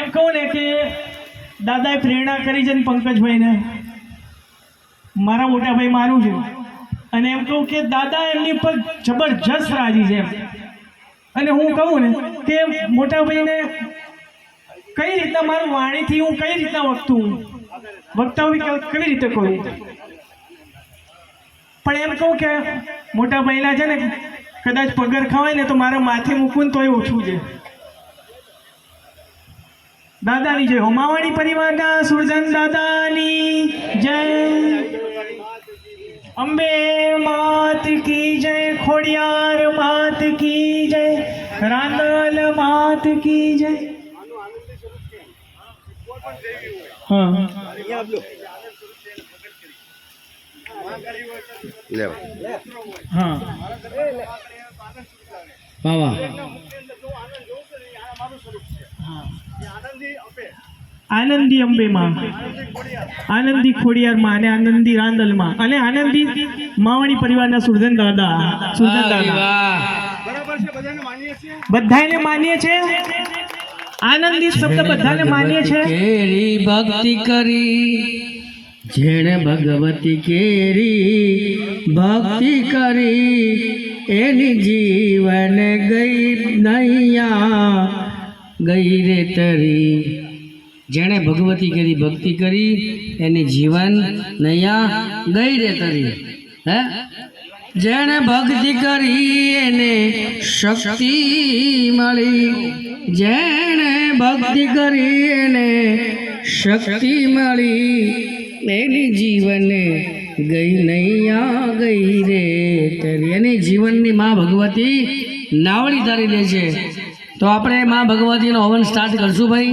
એમ કહું ને કે દાદાએ પ્રેરણા કરી છે ને પંકજભાઈને. મારા મોટાભાઈ માનું છું. અને એમ કહું કે દાદા એમની પર જબરજસ્ત રાજી છે. અને હું કહું ને કે મોટા ભાઈને કઈ રીતના મારું વાણીથી હું કઈ રીતના વખતું વક્તવ્ય કેવી રીતે કહું? પણ એમ કહું કે મોટા ભાઈના છે ને કદાચ પગર ખવાય ને તો મારા માથે મૂકવું તોય ઓછું છે. દાદાની જય. હોમાવાણી પરિવારના સુરજન દાદાની જય. અંબે માત કી જય ખોડિયાર માત કી જય રાંદલ માત કી જય. હા. હા. હા બાવા આનંદી અંબેમાં. આનંદી ખોડિયારમાં અને આનંદી રાંદલમાં. અને આનંદી માવણી પરિવારના સુરજન દાદા. સુરજન દાદા. બધાને માનીએ છે? આનંદી શબ્દ બધાને માનીએ છે? કેરી ભક્તિ કરી જેણે ભગવતી કેરી ભક્તિ કરી એની જીવન ગઈ નૈયા. ગઈ રે તરી. જેણે ભગવતી કરી, ભક્તિ કરી, એની જીવન નૈયા ગઈ રે તરી. હે? જેણે ભક્તિ કરી, એને શક્તિ મળી. જેણે ભક્તિ કરી, એને શક્તિ મળી. એની જીવને ગઈ નૈયા ગઈ રે તરી. એની જીવનની માં ભગવતી નાવડી તારી લે છે. તો આપણે માં ભગવતીનો હવન સ્ટાર્ટ કરશું ભાઈ.